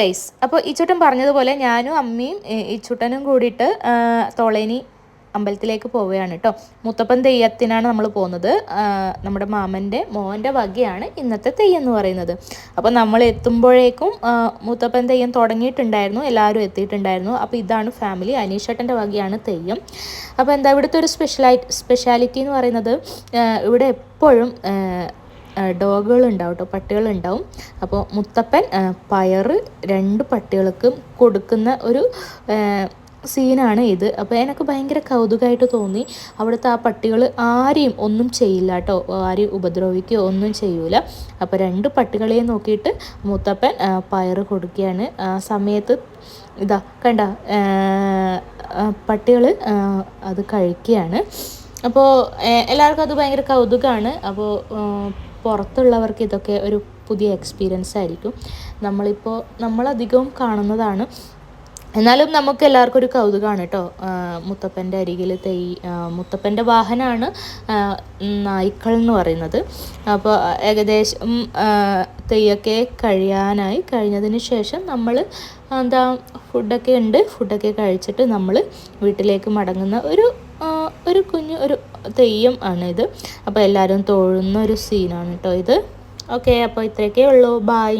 Guys അപ്പോൾ ഇച്ചുട്ടൻ പറഞ്ഞതുപോലെ ഞാനും അമ്മയും ഇച്ചുട്ടനും കൂടിയിട്ട് തോളേനി അമ്പലത്തിലേക്ക് പോവുകയാണ് കേട്ടോ മുത്തപ്പൻ തെയ്യത്തിനാണ് നമ്മൾ പോകുന്നത്. നമ്മുടെ മാമന്റെ മോന്റെ വകയാണ് ഇന്നത്തെ തെയ്യം എന്ന് പറയുന്നത്. അപ്പോൾ നമ്മൾ എത്തുമ്പോഴേക്കും മുത്തപ്പൻ തെയ്യം തുടങ്ങിയിട്ടുണ്ടായിരുന്നു. എല്ലാവരും എത്തിയിട്ടുണ്ടായിരുന്നു. അപ്പോൾ ഇതാണ് ഫാമിലി. അനീഷേട്ടന്റെ വകയാണ് തെയ്യം. അപ്പോൾ എന്താ ഇവിടുത്തെ ഒരു സ്പെഷ്യലായി സ്പെഷ്യാലിറ്റി എന്ന് പറയുന്നത് ഇവിടെ എപ്പോഴും ഡോഗുകൾ ഉണ്ടാവും കേട്ടോ പട്ടികളുണ്ടാവും. അപ്പോൾ മുത്തപ്പൻ പയറ് രണ്ട് പട്ടികൾക്കും കൊടുക്കുന്ന ഒരു സീനാണ് ഇത്. അപ്പോൾ എനിക്ക് ഭയങ്കര കൗതുകമായിട്ട് തോന്നി. അവിടുത്തെ ആ പട്ടികൾ ആരെയും ഒന്നും ചെയ്യില്ല കേട്ടോ ആരെയും ഉപദ്രവിക്കുകയോ ഒന്നും ചെയ്യൂല. അപ്പോൾ രണ്ട് പട്ടികളെയും നോക്കിയിട്ട് മുത്തപ്പൻ പയറ് കൊടുക്കുകയാണ്. ആ സമയത്ത് ഇതാ കണ്ട പട്ടികൾ അത് കഴിക്കുകയാണ്. അപ്പോൾ എല്ലാവർക്കും അത് ഭയങ്കര കൗതുകമാണ് അപ്പോൾ പുറത്തുള്ളവർക്ക് ഇതൊക്കെ ഒരു പുതിയ എക്സ്പീരിയൻസ് ആയിരിക്കും. നമ്മളിപ്പോൾ നമ്മളധികവും കാണുന്നതാണ്. എന്നാലും നമുക്ക് എല്ലാവർക്കും ഒരു കൗതുകമാണ് കേട്ടോ മുത്തപ്പന്റെ അരികിൽ തൈ മുത്തപ്പന്റെ വാഹനമാണ് നായ്ക്കൾ എന്ന് പറയുന്നത്. അപ്പോൾ ഏകദേശം തെയ്യൊക്കെ കഴിയാനായി കഴിഞ്ഞതിന് ശേഷം നമ്മൾ എന്താ ഫുഡൊക്കെ ഉണ്ട്. ഫുഡൊക്കെ കഴിച്ചിട്ട് നമ്മൾ വീട്ടിലേക്ക് മടങ്ങുന്ന ഒരു ഒരു കുഞ്ഞ് ഒരു തെയ്യം ആണ് ഇത് അപ്പോൾ എല്ലാവരും തൊഴുന്ന ഒരു സീനാണ് കേട്ടോ ഇത്. ഓക്കെ അപ്പോൾ ഇത്രയൊക്കെ ഉള്ളൂ. ബായ്